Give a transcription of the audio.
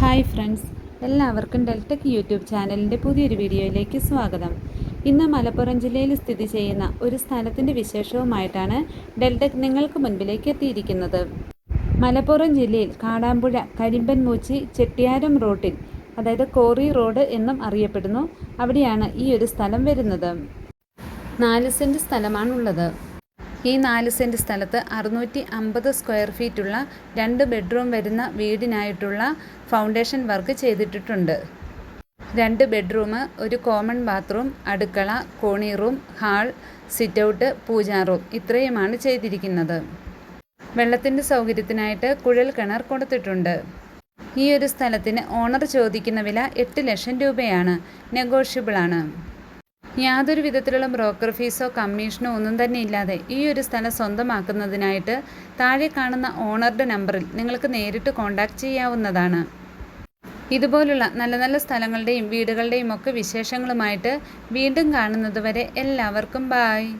Hi friends. എല്ലാവർക്കും Deltech YouTube ചാനലിന്റെ പുതിയൊരു വീഡിയോയിലേക്ക് സ്വാഗതം. ഇന്ന് മലപ്പുറം ജില്ലയിൽ സ്ഥിതി ചെയ്യുന്ന ഒരു സ്ഥലത്തിന്റെ വിശേഷവുമായിട്ടാണ് ഡെൽടെക് നിങ്ങൾക്ക് മുൻപിലേക്ക് എത്തിയിരിക്കുന്നത്. മലപ്പുറം ജില്ലയിൽ കാടാമ്പുഴ കരിമ്പൻമൂച്ചി ചെട്ടിയാരം റോട്ടിൽ അതായത് കോറി റോഡ് എന്നും അറിയപ്പെടുന്നു. അവിടെയാണ് ഈ ഒരു സ്ഥലം വരുന്നത്. നാല് സെന്റ് സ്ഥലമാണുള്ളത്. ഈ നാല് സെന്റ് സ്ഥലത്ത് അറുന്നൂറ്റി അമ്പത് സ്ക്വയർ ഫീറ്റുള്ള രണ്ട് ബെഡ്റൂം വരുന്ന വീടിനായിട്ടുള്ള ഫൗണ്ടേഷൻ വർക്ക് ചെയ്തിട്ടിട്ടുണ്ട്. രണ്ട് ബെഡ്റൂം ഒരു കോമൺ ബാത്റൂം അടുക്കള കോണി room hall sit out puja room ഇത്രയുമാണ് ചെയ്തിരിക്കുന്നത്. വെള്ളത്തിന്റെ സൗകര്യത്തിനായിട്ട് കുഴൽ കിണർ കൊടുത്തിട്ടുണ്ട്. ഈ ഒരു സ്ഥലത്തിന് ഓണർ ചോദിക്കുന്ന വില എട്ട് ലക്ഷം രൂപയാണ്. നെഗോഷ്യബിളാണ്. യാതൊരു വിധത്തിലുള്ള ബ്രോക്കർ ഫീസോ കമ്മീഷനോ ഒന്നും തന്നെ ഇല്ലാതെ ഈ ഒരു സ്ഥലം സ്വന്തമാക്കുന്നതിനായിട്ട് താഴെ കാണുന്ന ഓണറുടെ നമ്പറിൽ നിങ്ങൾക്ക് നേരിട്ട് കോൺടാക്റ്റ് ചെയ്യാവുന്നതാണ്. ഇതുപോലുള്ള നല്ല നല്ല സ്ഥലങ്ങളുടെയും വീടുകളുടെയും ഒക്കെ വിശേഷങ്ങളുമായിട്ട് വീണ്ടും കാണുന്നതുവരെ എല്ലാവർക്കും ബായ്